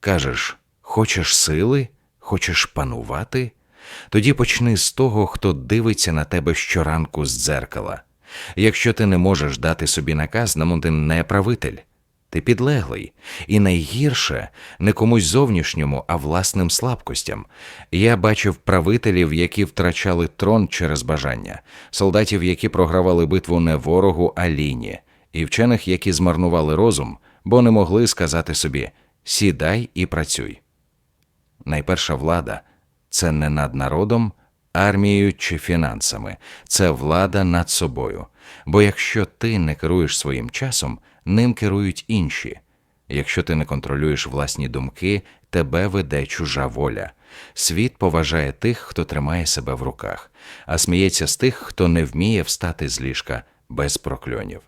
Кажеш, хочеш сили, хочеш панувати? Тоді почни з того, хто дивиться на тебе щоранку з дзеркала. Якщо ти не можеш дати собі наказ, тому ти не правитель, ти підлеглий, і найгірше не комусь зовнішньому, а власним слабкостям. Я бачив правителів, які втрачали трон через бажання, солдатів, які програвали битву не ворогу, а ліні, і вчених, які змарнували розум, бо не могли сказати собі сідай і працюй. Найперша влада це не над народом, армією чи фінансами, це влада над собою. Бо якщо ти не керуєш своїм часом, ним керують інші. Якщо ти не контролюєш власні думки, тебе веде чужа воля. Світ поважає тих, хто тримає себе в руках, а сміється з тих, хто не вміє встати з ліжка без прокльонів.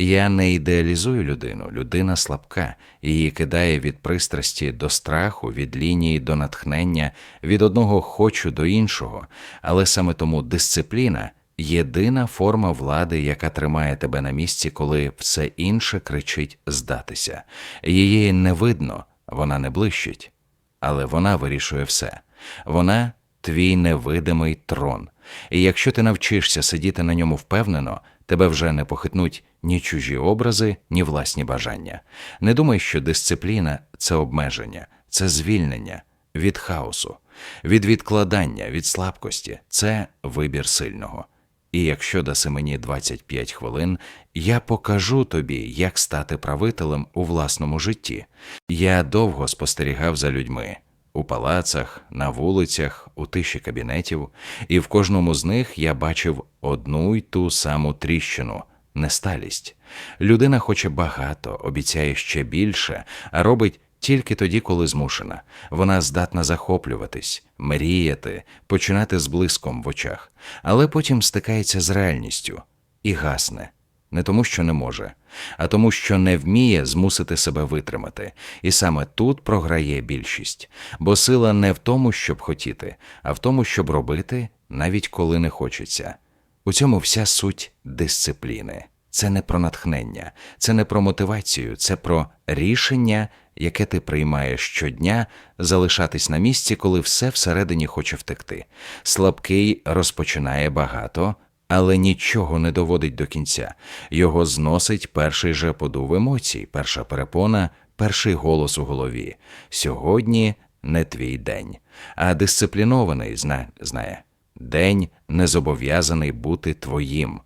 Я не ідеалізую людину, людина слабка, її кидає від пристрасті до страху, від лінії до натхнення, від одного хочу до іншого, але саме тому дисципліна єдина форма влади, яка тримає тебе на місці, коли все інше кричить здатися. Її не видно, вона не блищить, але вона вирішує все. Вона твій невидимий трон. І якщо ти навчишся сидіти на ньому впевнено, тебе вже не похитнуть ні чужі образи, ні власні бажання. Не думай, що дисципліна це обмеження, це звільнення від хаосу, від відкладання, від слабкості, це вибір сильного. І якщо даси мені 25 хвилин, я покажу тобі, як стати правителем у власному житті. Я довго спостерігав за людьми у палацах, на вулицях, у тиші кабінетів, і в кожному з них я бачив одну й ту саму тріщину несталість. Людина хоче багато, обіцяє ще більше, а робить тільки тоді, коли змушена. Вона здатна захоплюватись, мріяти, починати з блиском в очах, але потім стикається з реальністю і гасне. Не тому, що не може, а тому, що не вміє змусити себе витримати. І саме тут програє більшість, бо сила не в тому, щоб хотіти, а в тому, щоб робити, навіть коли не хочеться. У цьому вся суть дисципліни. Це не про натхнення, це не про мотивацію, це про рішення, яке ти приймаєш щодня, залишатись на місці, коли все всередині хоче втекти. Слабкий розпочинає багато, але нічого не доводить до кінця. Його зносить перший же подув емоцій, перша перепона, перший голос у голові. Сьогодні не твій день, а дисциплінований зна, знає. День не зобов'язаний бути твоїм.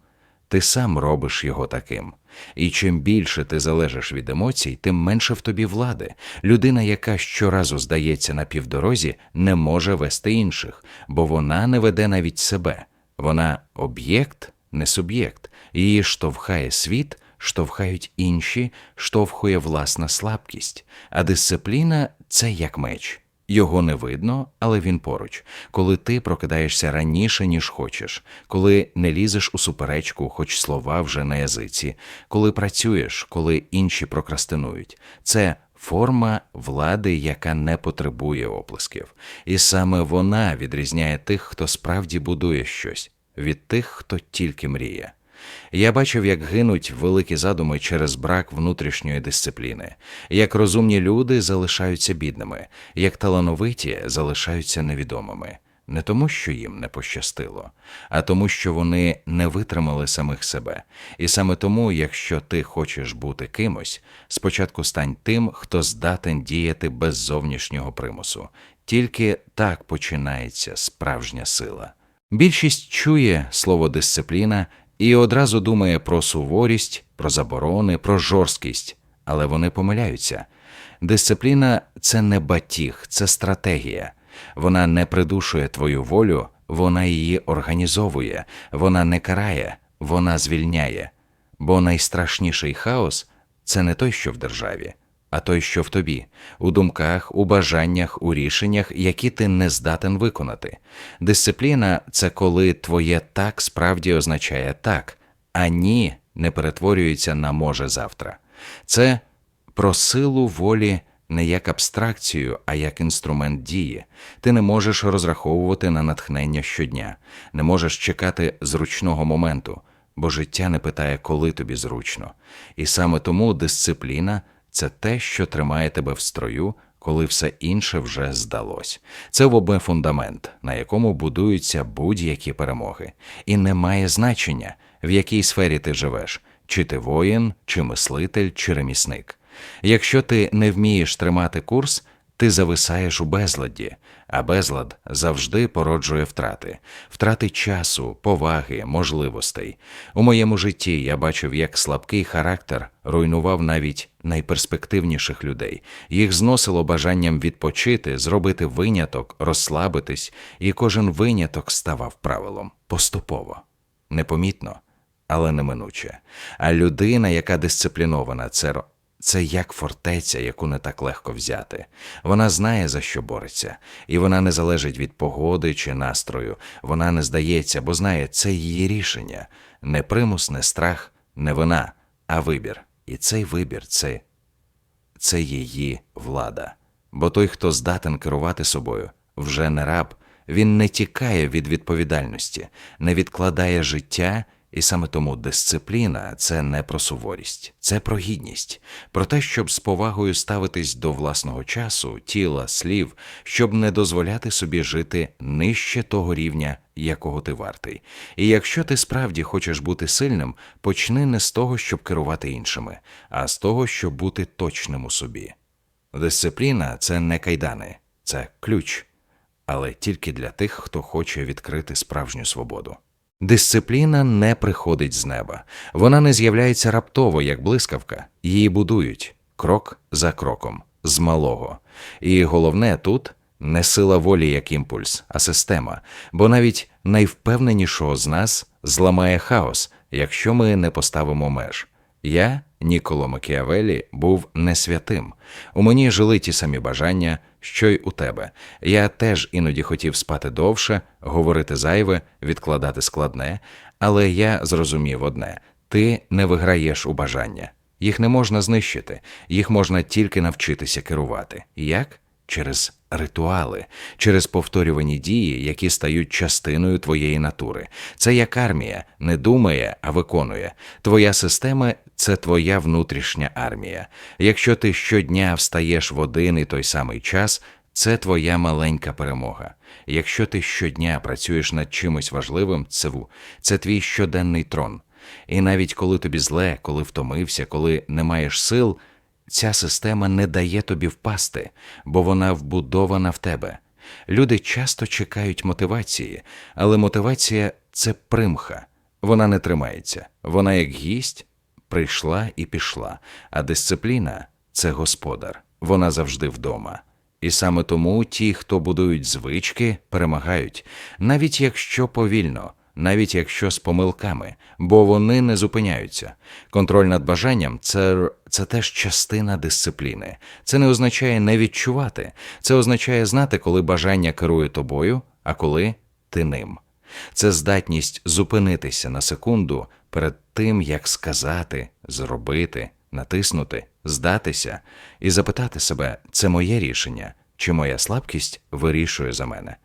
Ти сам робиш його таким. І чим більше ти залежиш від емоцій, тим менше в тобі влади. Людина, яка щоразу здається на півдорозі, не може вести інших, бо вона не веде навіть себе. Вона об'єкт, не суб'єкт. Її штовхає світ, штовхають інші, штовхує власна слабкість. А дисципліна це як меч. Його не видно, але він поруч. Коли ти прокидаєшся раніше, ніж хочеш, коли не лізеш у суперечку, хоч слова вже на язиці, коли працюєш, коли інші прокрастинують, це форма влади, яка не потребує оплесків, і саме вона відрізняє тих, хто справді будує щось, від тих, хто тільки мріє. Я бачив, як гинуть великі задуми через брак внутрішньої дисципліни, як розумні люди залишаються бідними, як талановиті залишаються невідомими. Не тому, що їм не пощастило, а тому, що вони не витримали самих себе. І саме тому, якщо ти хочеш бути кимось, спочатку стань тим, хто здатен діяти без зовнішнього примусу. Тільки так починається справжня сила. Більшість чує слово дисципліна і одразу думає про суворість, про заборони, про жорсткість, але вони помиляються. Дисципліна це не батіг, це стратегія. Вона не придушує твою волю, вона її організовує, вона не карає, вона звільняє. Бо найстрашніший хаос це не той, що в державі, а той, що в тобі, у думках, у бажаннях, у рішеннях, які ти не здатен виконати. Дисципліна це коли твоє так справді означає так, а ні не перетворюється на може завтра. Це про силу волі не як абстракцію, а як інструмент дії. Ти не можеш розраховувати на натхнення щодня, не можеш чекати зручного моменту, бо життя не питає, коли тобі зручно. І саме тому дисципліна це те, що тримає тебе в строю, коли все інше вже здалось. Це вобе фундамент, на якому будуються будь-які перемоги, і не має значення, в якій сфері ти живеш, чи ти воїн, чи мислитель, чи ремісник. Якщо ти не вмієш тримати курс, ти зависаєш у безладді, а безлад завжди породжує втрати, втрати часу, поваги, можливостей. У моєму житті я бачив, як слабкий характер руйнував навіть найперспективніших людей. Їх зносило бажанням відпочити, зробити виняток, розслабитись, і кожен виняток ставав правилом поступово, непомітно, але неминуче. А людина, яка дисциплінована, це це як фортеця, яку не так легко взяти. Вона знає, за що бореться, і вона не залежить від погоди чи настрою. Вона не здається, бо знає, це її рішення. Не примус, не страх, не вина, а вибір. І цей вибір це, це її влада. Бо той, хто здатен керувати собою, вже не раб, він не тікає від відповідальності, не відкладає життя, і саме тому дисципліна це не про суворість, це про гідність, про те, щоб з повагою ставитись до власного часу, тіла, слів, щоб не дозволяти собі жити нижче того рівня, якого ти вартий. І якщо ти справді хочеш бути сильним, почни не з того, щоб керувати іншими, а з того, щоб бути точним у собі. Дисципліна це не кайдани, це ключ, але тільки для тих, хто хоче відкрити справжню свободу. Дисципліна не приходить з неба, вона не з'являється раптово, як блискавка, її будують крок за кроком, з малого. І головне тут не сила волі як імпульс, а система, бо навіть найвпевненішого з нас зламає хаос, якщо ми не поставимо меж. Я, Ніколо Макіавелі, був не святим. У мені жили ті самі бажання, що й у тебе. Я теж іноді хотів спати довше, говорити зайве, відкладати складне, але я зрозумів одне: ти не виграєш у бажання. Їх не можна знищити, їх можна тільки навчитися керувати. Як? Через ритуали, через повторювані дії, які стають частиною твоєї натури. Це як армія, не думає, а виконує. Твоя система це твоя внутрішня армія. Якщо ти щодня встаєш в один і той самий час, це твоя маленька перемога. Якщо ти щодня працюєш над чимось важливим, це, це твій щоденний трон. І навіть коли тобі зле, коли втомився, коли не маєш сил, ця система не дає тобі впасти, бо вона вбудована в тебе. Люди часто чекають мотивації, але мотивація це примха. Вона не тримається. Вона як гість прийшла і пішла, а дисципліна це господар. Вона завжди вдома. І саме тому ті, хто будують звички, перемагають, навіть якщо повільно, навіть якщо з помилками, бо вони не зупиняються. Контроль над бажанням це, це теж частина дисципліни. Це не означає не відчувати, це означає знати, коли бажання керує тобою, а коли ти ним. Це здатність зупинитися на секунду перед тим, як сказати, зробити, натиснути, здатися і запитати себе, це моє рішення, чи моя слабкість вирішує за мене.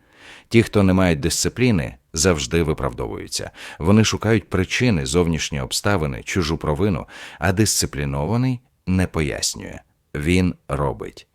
Ті, хто не мають дисципліни, завжди виправдовуються. Вони шукають причини, зовнішні обставини, чужу провину, а дисциплінований не пояснює. Він робить.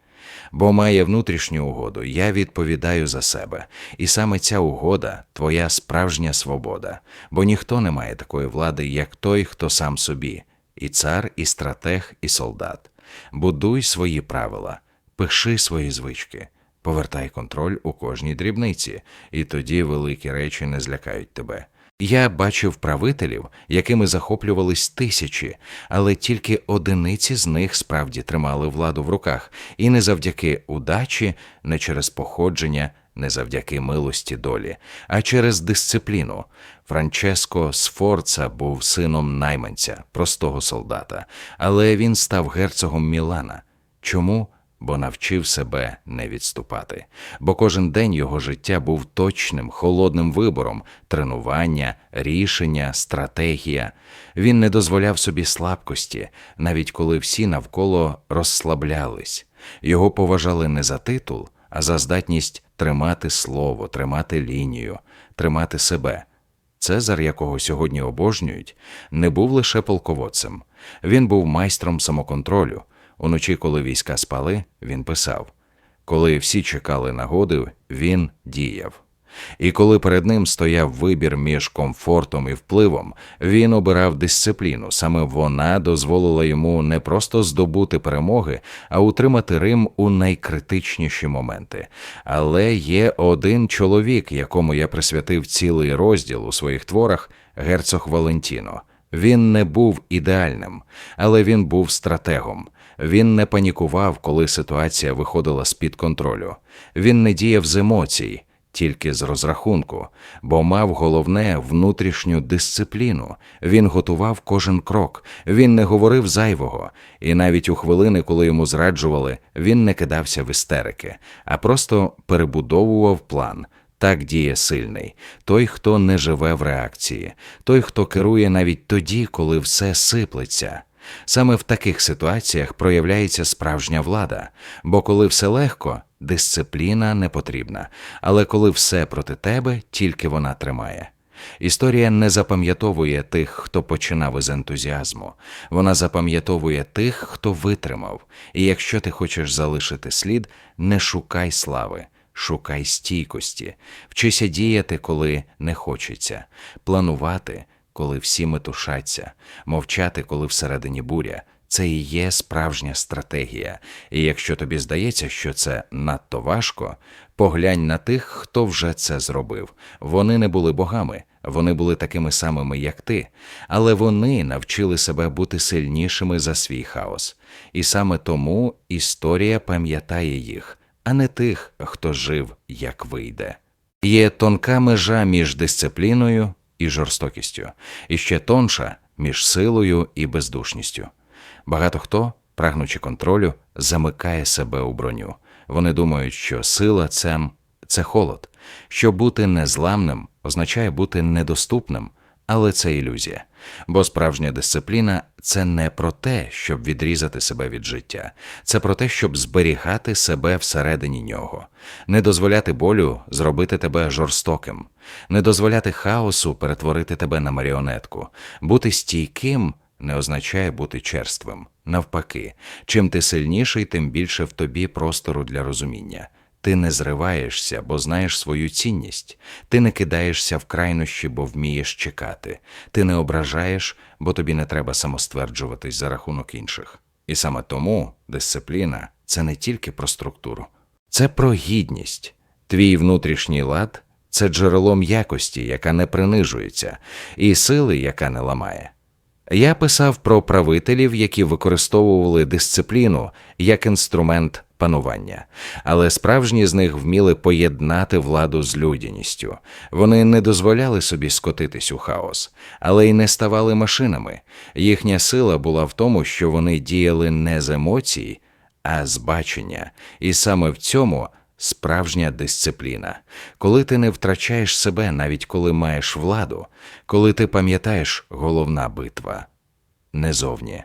Бо має внутрішню угоду, я відповідаю за себе. І саме ця угода твоя справжня свобода, бо ніхто не має такої влади, як той, хто сам собі, і цар, і стратег, і солдат. Будуй свої правила, пиши свої звички, повертай контроль у кожній дрібниці, і тоді великі речі не злякають тебе. Я бачив правителів, якими захоплювались тисячі, але тільки одиниці з них справді тримали владу в руках, і не завдяки удачі, не через походження, не завдяки милості долі, а через дисципліну. Франческо Сфорца був сином найманця, простого солдата, але він став герцогом Мілана. Чому? Бо навчив себе не відступати. Бо кожен день його життя був точним, холодним вибором тренування, рішення, стратегія. Він не дозволяв собі слабкості, навіть коли всі навколо розслаблялись. Його поважали не за титул, а за здатність тримати слово, тримати лінію, тримати себе. Цезар, якого сьогодні обожнюють, не був лише полководцем. Він був майстром самоконтролю. Уночі, коли війська спали, він писав: Коли всі чекали нагоди, він діяв. І коли перед ним стояв вибір між комфортом і впливом, він обирав дисципліну. Саме вона дозволила йому не просто здобути перемоги, а утримати Рим у найкритичніші моменти. Але є один чоловік, якому я присвятив цілий розділ у своїх творах герцог Валентіно. Він не був ідеальним, але він був стратегом. Він не панікував, коли ситуація виходила з-під контролю. Він не діяв з емоцій, тільки з розрахунку, бо мав головне внутрішню дисципліну. Він готував кожен крок, він не говорив зайвого, і навіть у хвилини, коли йому зраджували, він не кидався в істерики, а просто перебудовував план. Так діє сильний, той, хто не живе в реакції, той, хто керує навіть тоді, коли все сиплеться. Саме в таких ситуаціях проявляється справжня влада, бо коли все легко, дисципліна не потрібна, але коли все проти тебе, тільки вона тримає. Історія не запам'ятовує тих, хто починав із ентузіазму, вона запам'ятовує тих, хто витримав. І якщо ти хочеш залишити слід, не шукай слави, шукай стійкості, вчися діяти, коли не хочеться, планувати, коли всі метушаться, мовчати, коли всередині буря. Це і є справжня стратегія. І якщо тобі здається, що це надто важко, поглянь на тих, хто вже це зробив. Вони не були богами, вони були такими самими, як ти, але вони навчили себе бути сильнішими за свій хаос. І саме тому історія пам'ятає їх, а не тих, хто жив як вийде. Є тонка межа між дисципліною і жорстокістю, і ще тонша між силою і бездушністю. Багато хто, прагнучи контролю, замикає себе у броню. Вони думають, що сила це, холод, що бути незламним означає бути недоступним, але це ілюзія. Бо справжня дисципліна це не про те, щоб відрізати себе від життя, це про те, щоб зберігати себе всередині нього, не дозволяти болю зробити тебе жорстоким, не дозволяти хаосу перетворити тебе на маріонетку, бути стійким не означає бути черствим. Навпаки, чим ти сильніший, тим більше в тобі простору для розуміння. Ти не зриваєшся, бо знаєш свою цінність, ти не кидаєшся в крайнощі, бо вмієш чекати, ти не ображаєш, бо тобі не треба самостверджуватись за рахунок інших. І саме тому дисципліна це не тільки про структуру, це про гідність. Твій внутрішній лад це джерело м'якості, яка не принижується, і сили, яка не ламає. Я писав про правителів, які використовували дисципліну як інструмент панування, але справжні з них вміли поєднати владу з людяністю. Вони не дозволяли собі скотитись у хаос, але й не ставали машинами. Їхня сила була в тому, що вони діяли не з емоцій, а з бачення, і саме в цьому справжня дисципліна, коли ти не втрачаєш себе, навіть коли маєш владу, коли ти пам'ятаєш головна битва не зовні,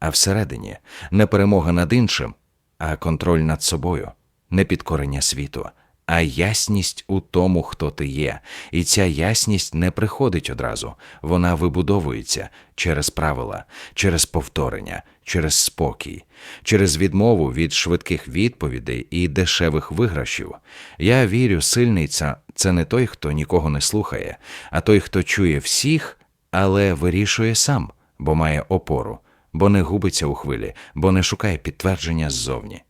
а всередині, не перемога над іншим, а контроль над собою, не підкорення світу, а ясність у тому, хто ти є, і ця ясність не приходить одразу, вона вибудовується через правила, через повторення, через спокій, через відмову від швидких відповідей і дешевих виграшів. Я вірю, сильний це, не той, хто нікого не слухає, а той, хто чує всіх, але вирішує сам, бо має опору, бо не губиться у хвилі, бо не шукає підтвердження ззовні.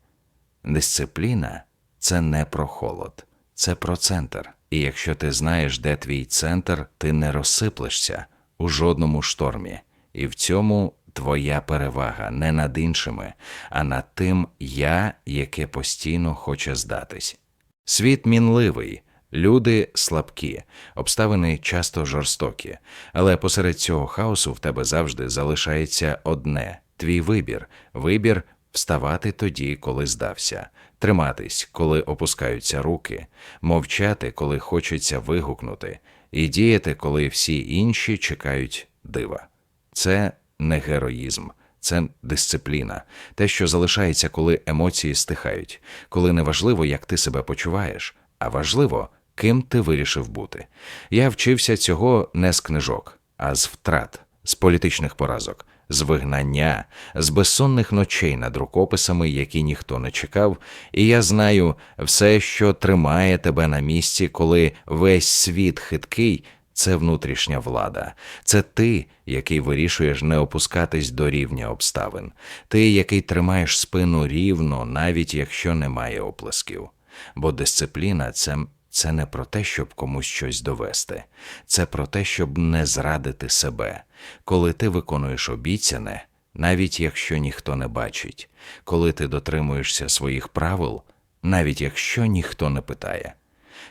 Дисципліна це не про холод, це про центр. І якщо ти знаєш, де твій центр, ти не розсиплешся у жодному штормі. І в цьому твоя перевага не над іншими, а над тим я, яке постійно хоче здатись. Світ мінливий, люди слабкі, обставини часто жорстокі, але посеред цього хаосу в тебе завжди залишається одне твій вибір. Вибір вставати тоді, коли здався, триматись, коли опускаються руки, мовчати, коли хочеться вигукнути, і діяти, коли всі інші чекають дива. Це не героїзм, це дисципліна, те, що залишається, коли емоції стихають, коли не важливо, як ти себе почуваєш, а важливо, ким ти вирішив бути. Я вчився цього не з книжок, а з втрат, з політичних поразок, з вигнання, з безсонних ночей над рукописами, які ніхто не чекав, і я знаю все, що тримає тебе на місці, коли весь світ хиткий. Це внутрішня влада, це ти, який вирішуєш не опускатись до рівня обставин, ти, який тримаєш спину рівно, навіть якщо немає оплесків. Бо дисципліна це, це не про те, щоб комусь щось довести, це про те, щоб не зрадити себе. Коли ти виконуєш обіцяне, навіть якщо ніхто не бачить, коли ти дотримуєшся своїх правил, навіть якщо ніхто не питає,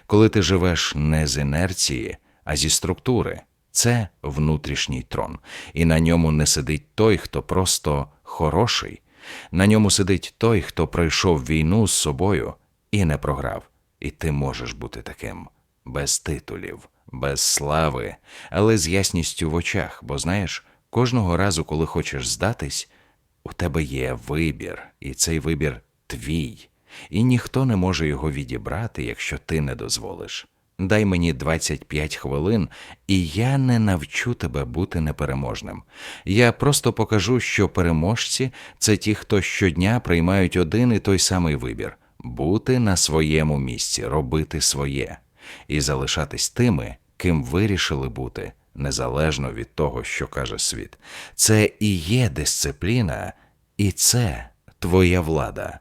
коли ти живеш не з інерції, а зі структури. Це внутрішній трон, і на ньому не сидить той, хто просто хороший. На ньому сидить той, хто пройшов війну з собою і не програв. І ти можеш бути таким без титулів, без слави, але з ясністю в очах, бо знаєш, кожного разу, коли хочеш здатись, у тебе є вибір, і цей вибір твій, і ніхто не може його відібрати, якщо ти не дозволиш. Дай мені 25 хвилин, і я не навчу тебе бути непереможним. Я просто покажу, що переможці це ті, хто щодня приймають один і той самий вибір бути на своєму місці, робити своє і залишатись тими, ким вирішили бути, незалежно від того, що каже світ. Це і є дисципліна, і це твоя влада.